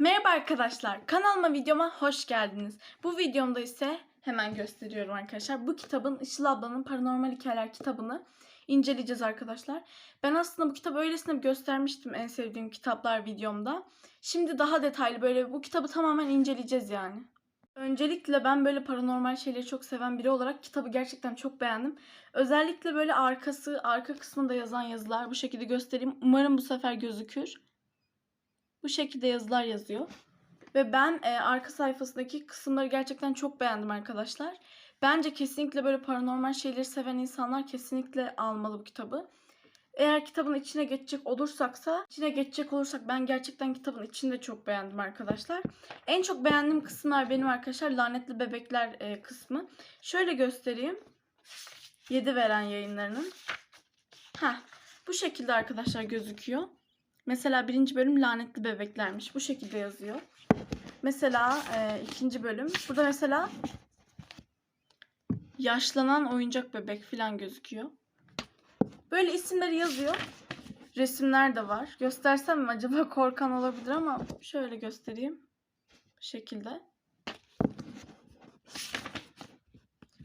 Merhaba arkadaşlar, kanalıma videoma hoş geldiniz. Bu videomda ise hemen gösteriyorum arkadaşlar. Bu kitabın Işıl ablanın Paranormal Hikayeler kitabını inceleyeceğiz arkadaşlar. Ben aslında bu kitabı öylesine göstermiştim en sevdiğim kitaplar videomda. Şimdi daha detaylı böyle bu kitabı tamamen inceleyeceğiz yani. Öncelikle ben böyle paranormal şeyleri çok seven biri olarak kitabı gerçekten çok beğendim. Özellikle böyle arkası, arka kısmında yazan yazılar bu şekilde göstereyim. Umarım bu sefer gözükür. Bu şekilde yazılar yazıyor. Ve ben e, arka sayfasındaki kısımları gerçekten çok beğendim arkadaşlar. Bence kesinlikle böyle paranormal şeyleri seven insanlar kesinlikle almalı bu kitabı. Eğer kitabın içine geçecek olursaksa, içine geçecek olursak ben gerçekten kitabın içini de çok beğendim arkadaşlar. En çok beğendiğim kısımlar benim arkadaşlar lanetli bebekler e, kısmı. Şöyle göstereyim. 7 veren yayınlarının. Heh, bu şekilde arkadaşlar gözüküyor. Mesela birinci bölüm lanetli bebeklermiş. Bu şekilde yazıyor. Mesela e, ikinci bölüm. Burada mesela yaşlanan oyuncak bebek falan gözüküyor. Böyle isimleri yazıyor. Resimler de var. Göstersem mi acaba korkan olabilir ama şöyle göstereyim. Bu şekilde.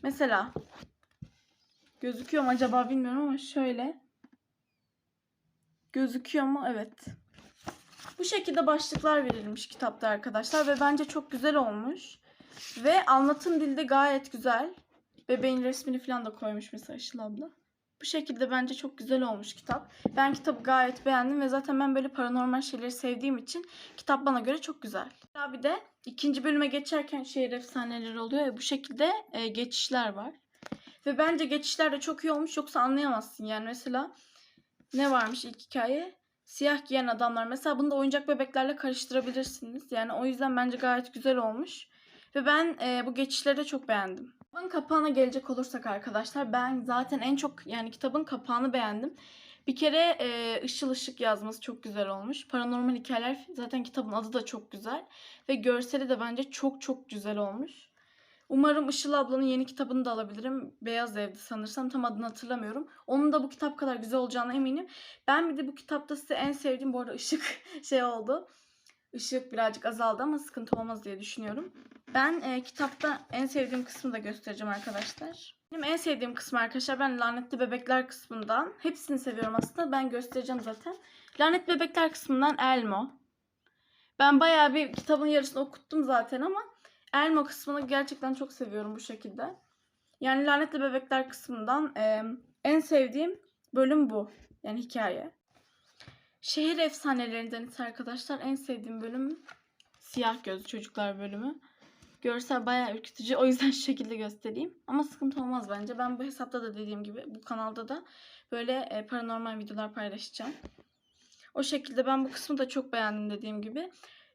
Mesela gözüküyor mu acaba bilmiyorum ama şöyle gözüküyor mu? Evet. Bu şekilde başlıklar verilmiş kitapta arkadaşlar ve bence çok güzel olmuş. Ve anlatım dilde gayet güzel. Bebeğin resmini falan da koymuş mesela Işıl abla. Bu şekilde bence çok güzel olmuş kitap. Ben kitabı gayet beğendim ve zaten ben böyle paranormal şeyleri sevdiğim için kitap bana göre çok güzel. Bir de ikinci bölüme geçerken şehir efsaneleri oluyor ya bu şekilde e, geçişler var. Ve bence geçişler de çok iyi olmuş yoksa anlayamazsın yani mesela ne varmış ilk hikaye? Siyah giyen adamlar. Mesela bunu da oyuncak bebeklerle karıştırabilirsiniz. Yani o yüzden bence gayet güzel olmuş. Ve ben e, bu geçişleri de çok beğendim. Kitabın kapağına gelecek olursak arkadaşlar ben zaten en çok yani kitabın kapağını beğendim. Bir kere e, ışıl ışık yazması çok güzel olmuş. Paranormal hikayeler zaten kitabın adı da çok güzel. Ve görseli de bence çok çok güzel olmuş. Umarım Işıl ablanın yeni kitabını da alabilirim. Beyaz Ev'di sanırsam tam adını hatırlamıyorum. Onun da bu kitap kadar güzel olacağına eminim. Ben bir de bu kitapta size en sevdiğim bu arada ışık şey oldu. Işık birazcık azaldı ama sıkıntı olmaz diye düşünüyorum. Ben e, kitapta en sevdiğim kısmı da göstereceğim arkadaşlar. Benim en sevdiğim kısmı arkadaşlar ben lanetli bebekler kısmından. Hepsini seviyorum aslında. Ben göstereceğim zaten. Lanet bebekler kısmından Elmo. Ben bayağı bir kitabın yarısını okuttum zaten ama Elmo kısmını gerçekten çok seviyorum bu şekilde. Yani lanetli bebekler kısmından e, en sevdiğim bölüm bu. Yani hikaye. Şehir efsanelerinden ise arkadaşlar en sevdiğim bölüm siyah gözlü çocuklar bölümü. Görsel bayağı ürkütücü. O yüzden şu şekilde göstereyim. Ama sıkıntı olmaz bence. Ben bu hesapta da dediğim gibi bu kanalda da böyle e, paranormal videolar paylaşacağım. O şekilde ben bu kısmı da çok beğendim dediğim gibi.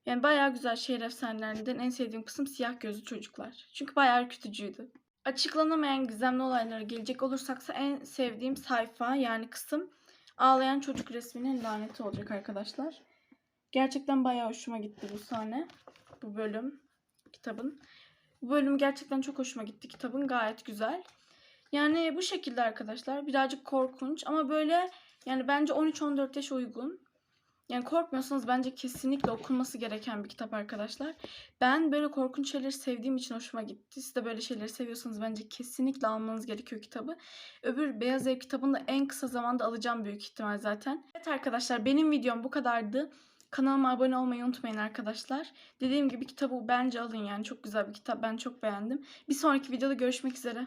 Yani bayağı güzel şehir efsanelerinden en sevdiğim kısım siyah gözlü çocuklar. Çünkü bayağı ürkütücüydü. Açıklanamayan gizemli olaylara gelecek olursaksa en sevdiğim sayfa yani kısım ağlayan çocuk resminin laneti olacak arkadaşlar. Gerçekten bayağı hoşuma gitti bu sahne. Bu bölüm kitabın. Bu bölüm gerçekten çok hoşuma gitti. Kitabın gayet güzel. Yani bu şekilde arkadaşlar. Birazcık korkunç ama böyle yani bence 13-14 yaş uygun. Yani korkmuyorsanız bence kesinlikle okunması gereken bir kitap arkadaşlar. Ben böyle korkunç şeyleri sevdiğim için hoşuma gitti. Siz de böyle şeyleri seviyorsanız bence kesinlikle almanız gerekiyor kitabı. Öbür Beyaz Ev kitabını da en kısa zamanda alacağım büyük ihtimal zaten. Evet arkadaşlar benim videom bu kadardı. Kanalıma abone olmayı unutmayın arkadaşlar. Dediğim gibi kitabı bence alın yani çok güzel bir kitap. Ben çok beğendim. Bir sonraki videoda görüşmek üzere.